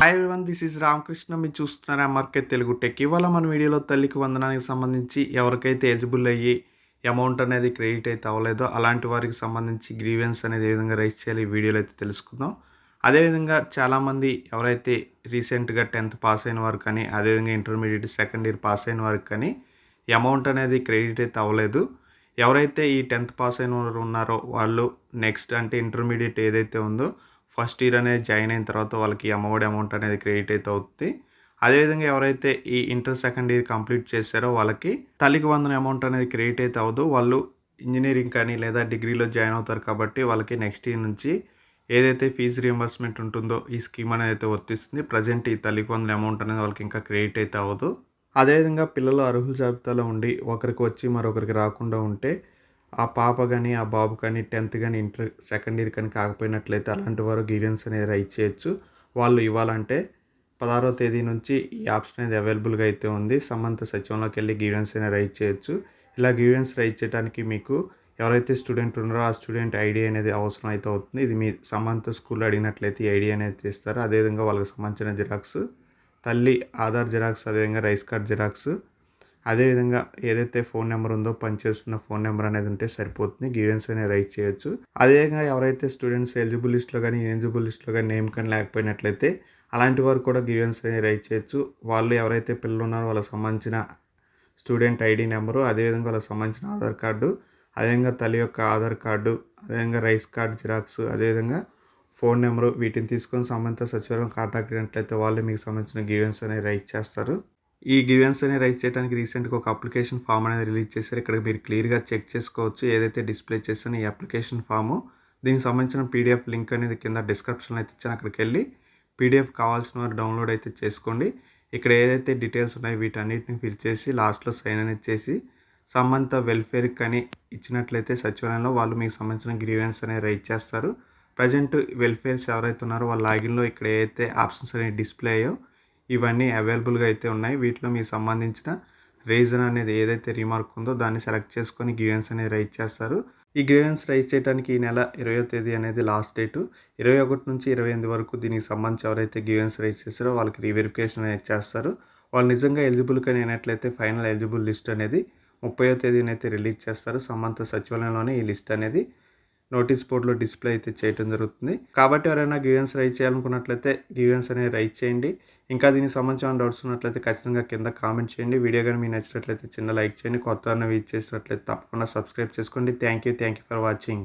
Hi one this is Ramakrishna మీరు చూస్తున్నారు MRK Telugu tech ఇవాళ మన వీడియోలో తల్లికి వందనానికి సంబంధించి ఎవరికైతే ఎలిజిబుల్ అయ్యి అమౌంట్ అనేది క్రెడిట్ అయితే అవ్వలేదో అలాంటి వారికి సంబంధించి గ్రీవెన్స్ అనేది ఏ విధంగా రైస్ చేయాలి ఈ వీడియోలో అయితే తెలుసుకుందాం. అదేవిధంగా చాలామంది ఎవరైతే రీసెంట్గా టెన్త్ పాస్ అయిన వారు కానీ అదేవిధంగా ఇంటర్మీడియట్ సెకండ్ ఇయర్ పాస్ అయిన వారికి కానీ అమౌంట్ అనేది క్రెడిట్ అయితే అవ్వలేదు. ఎవరైతే ఈ టెన్త్ పాస్ అయిన వారు ఉన్నారో వాళ్ళు నెక్స్ట్ అంటే ఇంటర్మీడియట్ ఏదైతే ఉందో ఫస్ట్ ఇయర్ అనేది జాయిన్ అయిన తర్వాత వాళ్ళకి అమ్మఒడి అమౌంట్ అనేది క్రెడిట్ అయితే అవుతుంది అదేవిధంగా ఎవరైతే ఈ ఇంటర్ సెకండ్ ఇయర్ కంప్లీట్ చేశారో వాళ్ళకి తల్లికి వందన అమౌంట్ అనేది క్రెడిట్ అయితే అవ్వదు. వాళ్ళు ఇంజనీరింగ్ కానీ లేదా డిగ్రీలో జాయిన్ అవుతారు కాబట్టి వాళ్ళకి నెక్స్ట్ ఇయర్ నుంచి ఏదైతే ఫీజు రియంబర్స్మెంట్ ఉంటుందో ఈ స్కీమ్ అనేది అయితే వర్తిస్తుంది. ప్రజెంట్ ఈ తల్లికి వందల అమౌంట్ అనేది వాళ్ళకి ఇంకా క్రెడిట్ అయితే అవ్వదు. అదేవిధంగా పిల్లలు అర్హుల జాబితాలో ఉండి ఒకరికి వచ్చి మరొకరికి రాకుండా ఉంటే ఆ పాప కానీ ఆ బాబు కానీ టెన్త్ కానీ ఇంటర్ సెకండ్ ఇయర్ కానీ కాకపోయినట్లయితే అలాంటి వారు గివెన్స్ అనేది రైట్ చేయొచ్చు. వాళ్ళు ఇవ్వాలంటే పదహారో తేదీ నుంచి ఈ ఆప్షన్ అనేది అవైలబుల్గా అయితే ఉంది. సమంత సచివంలోకి వెళ్ళి గ్రీవెన్స్ అనేది రైట్ చేయొచ్చు. ఇలా గివెన్స్ రైట్ చేయడానికి మీకు ఎవరైతే స్టూడెంట్ ఉన్నారో ఆ స్టూడెంట్ ఐడి అనేది అవసరం అయితే అవుతుంది. ఇది మీ సమంత స్కూల్లో అడిగినట్లయితే ఈ ఐడి అనేది తీస్తారు అదేవిధంగా వాళ్ళకి సంబంధించిన జిరాక్స్ తల్లి ఆధార్ జిరాక్స్ అదేవిధంగా రైస్ కార్డ్ జిరాక్స్ అదేవిధంగా ఏదైతే ఫోన్ నెంబర్ ఉందో పనిచేస్తున్న ఫోన్ నెంబర్ అనేది ఉంటే సరిపోతుంది. గ్రీవెన్స్ అనేది రైట్ చేయొచ్చు. అదేవిధంగా ఎవరైతే స్టూడెంట్స్ ఎలిజిబుల్ లిస్ట్లో కానీ ఎలిజిబుల్ లిస్ట్లో కానీ నేమ్ కానీ లేకపోయినట్లయితే అలాంటి వారు కూడా గ్రీవెన్స్ అనేది రైట్ చేయొచ్చు. వాళ్ళు ఎవరైతే పిల్లలు ఉన్నారో వాళ్ళకి సంబంధించిన స్టూడెంట్ ఐడి నెంబరు అదేవిధంగా వాళ్ళకి సంబంధించిన ఆధార్ కార్డు అదేవిధంగా తల్లి యొక్క ఆధార్ కార్డు అదేవిధంగా రైస్ కార్డ్ జిరాక్స్ అదేవిధంగా ఫోన్ నెంబరు వీటిని తీసుకొని సంబంధిత సచివాలయం కాంటాక్ట్ అయినట్లయితే వాళ్ళు మీకు సంబంధించిన గ్రీవెన్స్ అనేది రైట్ చేస్తారు. ఈ గివెన్స్ అనేది రైజ్ చేయడానికి రీసెంట్గా ఒక అప్లికేషన్ ఫామ్ అనేది రిలీజ్ చేశారు. ఇక్కడ మీరు క్లియర్గా చెక్ చేసుకోవచ్చు ఏదైతే డిస్ప్లే చేసిన ఈ అప్లికేషన్ ఫాము. దీనికి సంబంధించిన పీడిఎఫ్ లింక్ అనేది కింద డిస్క్రిప్షన్లో అయితే ఇచ్చాను. అక్కడికి వెళ్ళి పీడిఎఫ్ కావాల్సిన వారు డౌన్లోడ్ అయితే చేసుకోండి. ఇక్కడ ఏదైతే డీటెయిల్స్ ఉన్నాయో వీటన్నిటిని ఫిల్ చేసి లాస్ట్లో సైన్ అనేది చేసి సంబంధిత వెల్ఫేర్కి కానీ ఇచ్చినట్లయితే సచివాలయంలో వాళ్ళు మీకు సంబంధించిన గ్రీవెన్స్ అనేది రైజ్ చేస్తారు. ప్రజెంట్ వెల్ఫేర్స్ ఎవరైతే ఉన్నారో వాళ్ళ లాగిన్లో ఇక్కడ ఏదైతే ఆప్షన్స్ అనేవి డిస్ప్లే అయ్యో ఇవన్నీ అవైలబుల్గా అయితే ఉన్నాయి. వీటిలో మీకు సంబంధించిన రీజన్ అనేది ఏదైతే రీమార్క్ ఉందో దాన్ని సెలెక్ట్ చేసుకొని గ్రీవెన్స్ అనేది రైజ్ చేస్తారు. ఈ గ్రీవెన్స్ రైజ్ చేయడానికి ఈ నెల ఇరవయో తేదీ అనేది లాస్ట్ డేటు. ఇరవై ఒకటి నుంచి ఇరవై ఎనిమిది వరకు దీనికి సంబంధించి ఎవరైతే గ్రీవెన్స్ రైజ్ చేస్తారో వాళ్ళకి రీవెరిఫికేషన్ అనేది చేస్తారు. వాళ్ళు నిజంగా ఎలిజిబుల్ కానీ అయినట్లయితే ఫైనల్ ఎలిజిబుల్ లిస్ట్ అనేది ముప్పయో తేదీనైతే రిలీజ్ చేస్తారు. సంబంధిత సచివాలయంలోనే ఈ లిస్ట్ అనేది నోటీస్ బోర్డులో డిస్ప్లే అయితే చేయడం జరుగుతుంది. కాబట్టి ఎవరైనా గివెన్స్ రైజ్ చేయాలనుకున్నట్లయితే గివెన్స్ అనేది రైజ్ చేయండి. ఇంకా దీనికి సంబంధించిన డౌట్స్ ఉన్నట్లయితే ఖచ్చితంగా కింద కామెంట్ చేయండి. వీడియో కానీ మీకు నచ్చినట్లయితే చిన్న లైక్ చేయండి. కొత్త వీచ్ చేసినట్లయితే తప్పకుండా సబ్స్క్రైబ్ చేసుకోండి. Thank you. Thank you for watching.